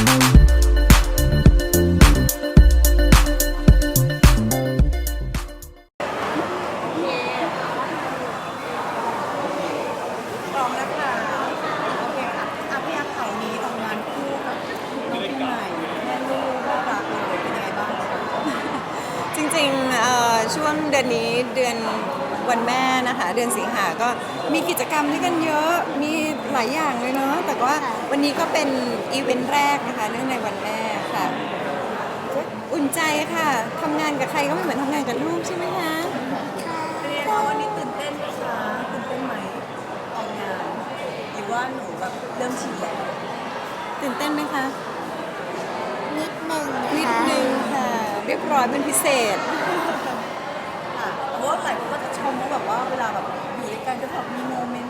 พร้อมแล้วค่ะโอเคค่ะอะพี่ยักษ์เขานี้ทำงานคู่กับน้องปีใหม่แม่ลูกน่ารักเลยเป็นยังไงบ้างคะจริงๆเอ่อช่วงเดือนนี้เดือนวันแม่นะคะ เดือนสิงหาก็มีกิจกรรมด้วยกันเยอะ มี หลายอย่างเลยเนาะแต่ว่าวันนี้ก็เป็นอีเวนต์แรกนะคะเนื่องในวันแม่ค่ะก็อุ่นใจค่ะทำงานกับใครก็ไม่เหมือนทำงานกับลูกใช่ไหมคะเป็นยังไงคะวันนี้ตื่นเต้นไหมคะตื่นเต้นไหมออกงานหรือว่าหนูแบบเริ่มชินแล้วตื่นเต้นไหมคะนิดหนึ่งนิดค่ะนึงค่ะ เรียบร้อยเป็นพิเศษ ค่ะเพราะว่าหลายคนก็จะชมว่าแบบว่าเวลาแบบอยู่ด้วยกันก็แบบมีโมเมนต์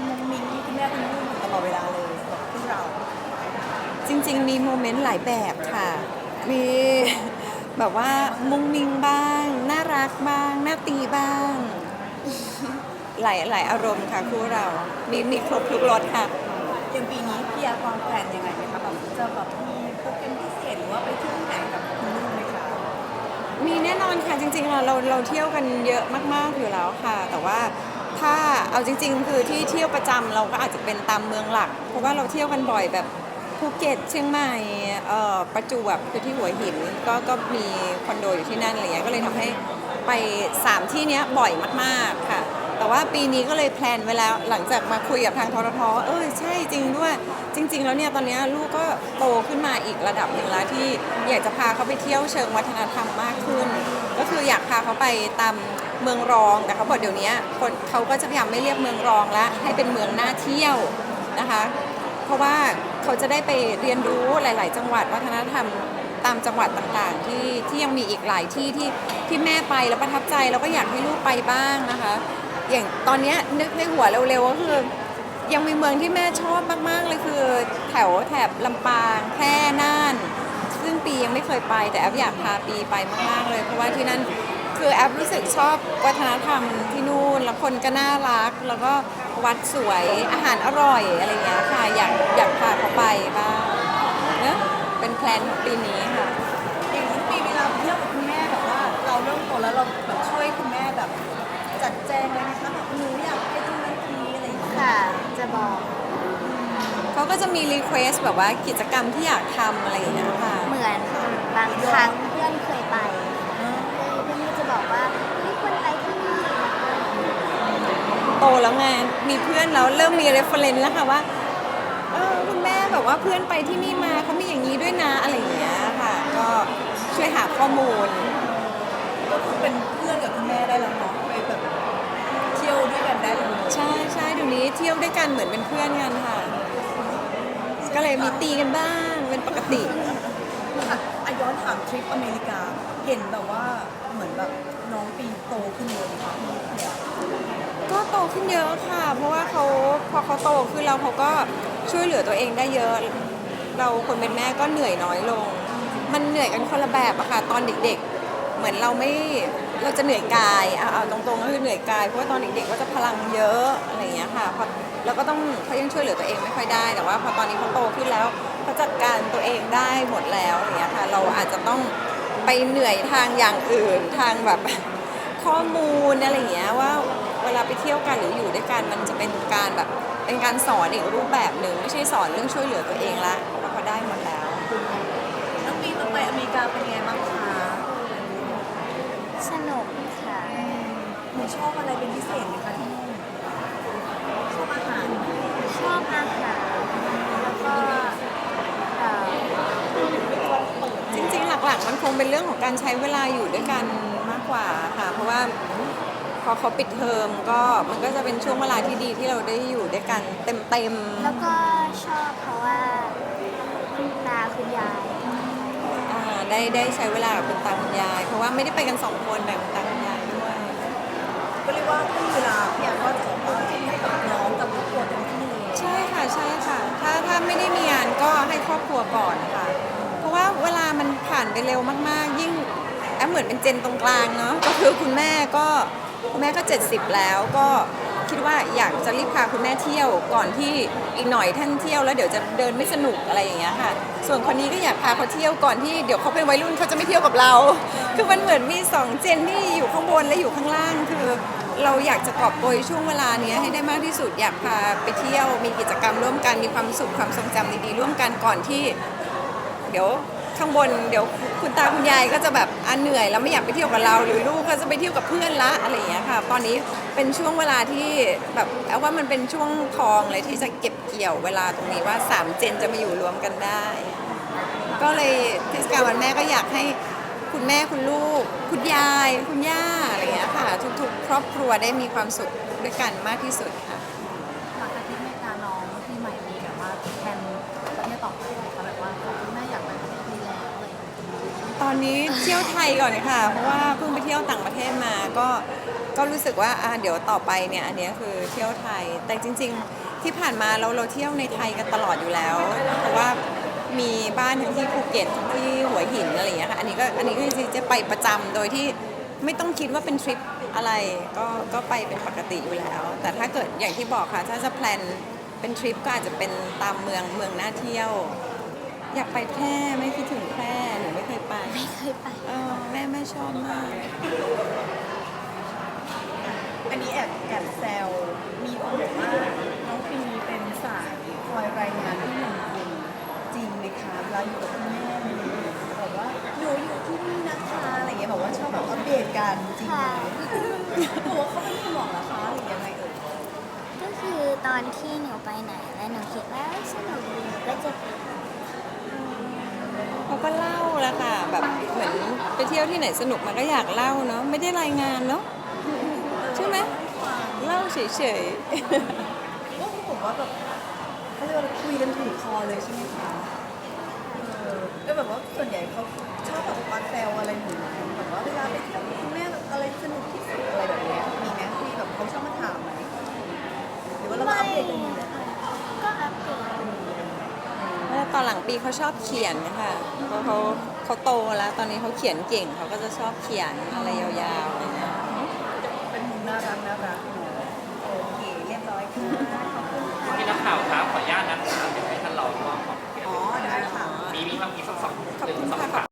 จริง ๆ มีโมเมนต์หลายแบบค่ะ มีแบบว่ามุงมิงบ้าง น่ารักบ้าง น่าตีบ้าง หลายหลายอารมณ์ค่ะคู่เรา มีมีครบทุกรสค่ะ อย่างปีนี้พี่ยักษ์วางแผนยังไงไหมคะแบบจะแบบมีโปรแกรมพิเศษหรือว่าไปเที่ยวที่ไหนกับคุณลูกไหมคะ มีแน่นอนค่ะจริงๆเราเราเราเที่ยวกันเยอะมากๆอยู่แล้วค่ะ แต่ว่าถ้าเอาจริง ๆ คือที่เที่ยวประจำเราก็อาจจะเป็นตามเมืองหลัก เพราะว่าเราเที่ยวกันบ่อยแบบ ภูเก็ตเชียงใหม่เอ่อประจวบคือที่หัวหินก็ก็มีคอนโดอยู่ที่นั่นอะไรเงี้ยก็เลยทำให้ไปสามที่เนี้ยบ่อยมากๆค่ะ แต่ว่าปีนี้ก็เลยแพลนไว้แล้วหลังจากมาคุยกับทางทรทเออใช่จริงด้วยจริง ๆ แล้วเนี่ยตอนเนี้ยลูกก็โตขึ้นมาอีกระดับหนึ่งแล้วที่อยากจะพาเขาไปเที่ยวเชิงวัฒนธรรมมากขึ้น ก็คืออยากพาเขาไปตามเมืองรองแต่เขาบอกเดี๋ยวนี้คนเขาก็จะพยายามไม่เรียกเมืองรองแล้วให้เป็นเมืองน่าเที่ยวนะคะ เพราะว่า เขาจะได้ไปเรียนรู้หลาย ๆ จังหวัดวัฒนธรรมตามจังหวัดต่างๆ ที่ที่ยังมีอีกหลายที่ที่ที่แม่ไปแล้วประทับใจแล้วก็อยากให้ลูกไปบ้างนะคะ อย่างตอนเนี้ยนึกในหัวเร็วๆก็คือ ยังมีเมืองที่แม่ชอบมากๆเลยคือแถวแถบลำปางแพร่น่าน ซึ่งปียังไม่เคยไป แต่แอฟอยากพาปีไปมากๆเลยเพราะว่าที่นั่นคือแอฟรู้สึกชอบวัฒนธรรมที่นู่นแล้วคนก็น่ารักแล้วก็ วัดสวยอาหารอร่อยอะไรอย่างเงี้ยค่ะ อยากอยากพาเขาไปบ้างเนอะเป็นแพลนของปีนี้ค่ะ อย่างนี้ปีเวลาไปเที่ยวกับคุณแม่แบบว่า เราเริ่มโตแล้วเราแบบช่วยคุณแม่แบบ จัดแจงเลยนะคะแบบหนูอยากไปตรงนั้นทีอะไรอย่างเงี้ยค่ะ จะบอกเขาก็จะมีรีเควสแบบว่ากิจกรรมที่อยากทำอะไรอย่างเงี้ยค่ะ เหมือนบางครั้งเพื่อนเคยไปเพื่อนก็จะบอกว่าเฮ้ยควรไปที่นี่ โต แล้วไงมีเพื่อนแล้วเริ่มมี reference แล้วค่ะว่าเออคุณแม่แบบว่าเพื่อนไปที่นี่มาเขามีอย่างนี้ด้วยนะอะไรอย่างเงี้ยค่ะ ก็ช่วยหาข้อมูล ก็คือเป็นเพื่อนกับคุณแม่ได้แล้วเนาะไปแบบเที่ยวด้วยกันได้เลยใช่ใช่เดี๋ยวนี้เที่ยวด้วยกันเหมือนเป็นเพื่อนกันค่ะ ก็เลยมีตีกันบ้างเป็นปกติค่ะอะย้อนถามทริปอเมริกา เห็นแบบว่าเหมือนแบบ น้องปีโตขึ้นเลยค่ะพี่เนี่ยก็โตขึ้นเยอะค่ะ เพราะว่าเขาพอเขาโตขึ้นแล้วเขาก็ช่วยเหลือตัวเองได้เยอะ เราคนเป็นแม่ก็เหนื่อยน้อยลง มันเหนื่อยกันคนละแบบอะค่ะ ตอนเด็กๆ เหมือนเราไม่เราจะเหนื่อยกายเอาตรงๆก็คือเหนื่อยกายเพราะว่าตอนเด็กๆก็จะพลังเยอะอะไรอย่างเงี้ยค่ะพอเราก็ต้องเขายังช่วยเหลือตัวเองไม่ค่อยได้แต่ว่าพอตอนนี้เขาโตขึ้นแล้วเขาจัดการตัวเองได้หมดแล้วอย่างเงี้ยค่ะ เราอาจจะต้อง ไปเหนื่อยทางอย่างอื่นทางแบบข้อมูลอะไรอย่างเงี้ยว่าเวลาไปเที่ยวกันหรืออยู่ด้วยกันมันจะเป็นการแบบเป็นการสอนอีกรูปแบบหนึ่งไม่ใช่สอนเรื่องช่วยเหลือตัวเองละเพราะเขาได้หมดแล้วน้องปีต้องไปอเมริกาเป็นยังไงบ้างคะสนุกค่ะหนูชอบอะไรเป็นพิเศษไหมคะที่นู่นชอบอาหารไหม ชอบอาหารแล้วก็เอ่อ จริงๆ หลักๆ มัน คงเป็นเรื่องของการใช้เวลาอยู่ด้วยกันมากกว่าค่ะ เพราะว่าพอเขาปิดเทอมก็มันก็จะเป็นช่วงเวลาที่ดีที่เราได้อยู่ด้วยกันเต็มแล้วก็ชอบเพราะว่าคุณตาคุณยายๆอ่าได้ได้ใช้เวลากับคุณตาคุณยาย เพราะว่าไม่ได้ไปกันสองคนแต่คุณตาคุณยายด้วยก็เรียกว่าถ้ามีเวลาพี่อยากก็จะบอกว่าให้กับน้องกับครอบครัวเต็มที่เลยใช่ค่ะใช่ค่ะ ถ้าถ้าไม่ได้มีงานก็ให้ครอบครัวก่อนค่ะ ผ่านไปเร็วมาก ๆ ยิ่งแอปเหมือนเป็นเจนตรงกลางเนาะก็คือคุณแม่ก็คุณแม่ก็ 70 แล้วก็คิดว่าอยากจะรีบพาคุณแม่เที่ยวก่อนที่อีกหน่อยท่านเที่ยวแล้วเดี๋ยวจะเดินไม่สนุกอะไรอย่างเงี้ยค่ะ ส่วนคนนี้ก็อยากพาเขาเที่ยวก่อนที่เดี๋ยวเขาเป็นวัยรุ่นเขาจะไม่เที่ยวกับเรา คือมันเหมือนมีสองเจนที่อยู่ข้างบนและอยู่ข้างล่างคือ เราอยากจะกอบโกยช่วงเวลาเนี้ยให้ได้มากที่สุดอยากพาไปเที่ยวมีกิจกรรมร่วมกันมีความสุขความทรงจำดีๆร่วมกันก่อนที่ เดี๋ยว ข้างบนเดี๋ยวคุณตาคุณยายก็จะแบบอะเหนื่อยแล้วไม่อยากไปเที่ยวกับเรา หรือลูกก็จะไปเที่ยวกับเพื่อนละอะไรอย่างเงี้ยค่ะ ตอนนี้เป็นช่วงเวลาที่แบบแอบว่ามันเป็นช่วงทองเลยที่จะเก็บเกี่ยวเวลาตรงนี้ว่าสามเจนจะมาอยู่รวมกันได้ ก็เลยเทศกาลวันแม่ก็อยากให้คุณแม่คุณลูก คุณยาย คุณย่าอะไรอย่างเงี้ยค่ะ ทุกๆ ครอบครัวได้มีความสุขด้วยกันมากที่สุดค่ะ หลังจากที่แม่กาน้อง อนนี้เที่ยวไทยก่อนค่ะ เพราะว่าเพิ่งไปเที่ยวต่างประเทศมาก็ก็รู้สึกว่าอะเดี๋ยวต่อไปเนี่ยอันเนี้ยคือเที่ยวไทย แต่จริง ๆ ที่ผ่านมาเราเราเที่ยวในไทยกันตลอดอยู่แล้วเพราะว่ามีบ้านทั้งที่ภูเก็ตทั้งที่หัวหินอะไรอย่างเงี้ยค่ะอันนี้ก็อันนี้ก็จริงๆจะไปประจำโดยที่ไม่ต้องคิดว่าเป็นทริปอะไรก็ก็ไปเป็นปกติอยู่แล้ว แต่ถ้าเกิดอย่างที่บอกค่ะถ้าจะแพลนเป็นทริปก็อาจจะเป็นตามเมืองเมืองน่าเที่ยว อยากไปแพร่ไม่คิดถึงแพร่หนูไม่เคย ไปไม่เคยไป เออแม่แม่ชอบมาก อันนี้แอบแอบแซวมีคนบอกว่าน้องปีเป็นสายคอยรายงานที่หนึ่งคุณจริงไหมคะเวลาอยู่กับคุณแม่อะไรอย่างเงี้ยบอกว่าหนูอยู่ที่นี่นะคะอะไรอย่างเงี้ยบอกว่าชอบแบบอัปเดตกันจริงไหมค่ะ บอกว่าเขาไม่ได้บอกเหรอคะหรือยังไงเอ่ยก็คือตอนที่หนูไปไหนแล้วหนูคิดว่าสนุกดีหนูก็จะ เขาก็เล่าแหละค่ะแบบเหมือนไปเที่ยวที่ไหนสนุกมันก็อยากเล่าเนาะไม่ได้รายงานเนาะใช่ไหมเล่าเฉยๆก็ผมว่าแบบเขาเรียกว่าคุยกันถูกคอเลยใช่ไหมคะเออแล้วแบบว่าส่วนใหญ่เขาชอบแบบมาแซวอะไรหนูแบบว่าีเขาชอบเขียนค่ะเพาเขาเขาโตแล้วตอนนี้เขาเขียนเก่งเขาก็จะชอบเขียนอะไรยาวๆอะไรเงี้ยเป็นมุน่ารักน่ารักโอเคเรียบร้อยค่ะพี่นักข่าวครับขออนุญาตนะครับเดี๋ยวให้ท่านรองมอบของเกียรติอ๋อได้ค่ะมีมีคำมีสักสองขอบคุณค่ะ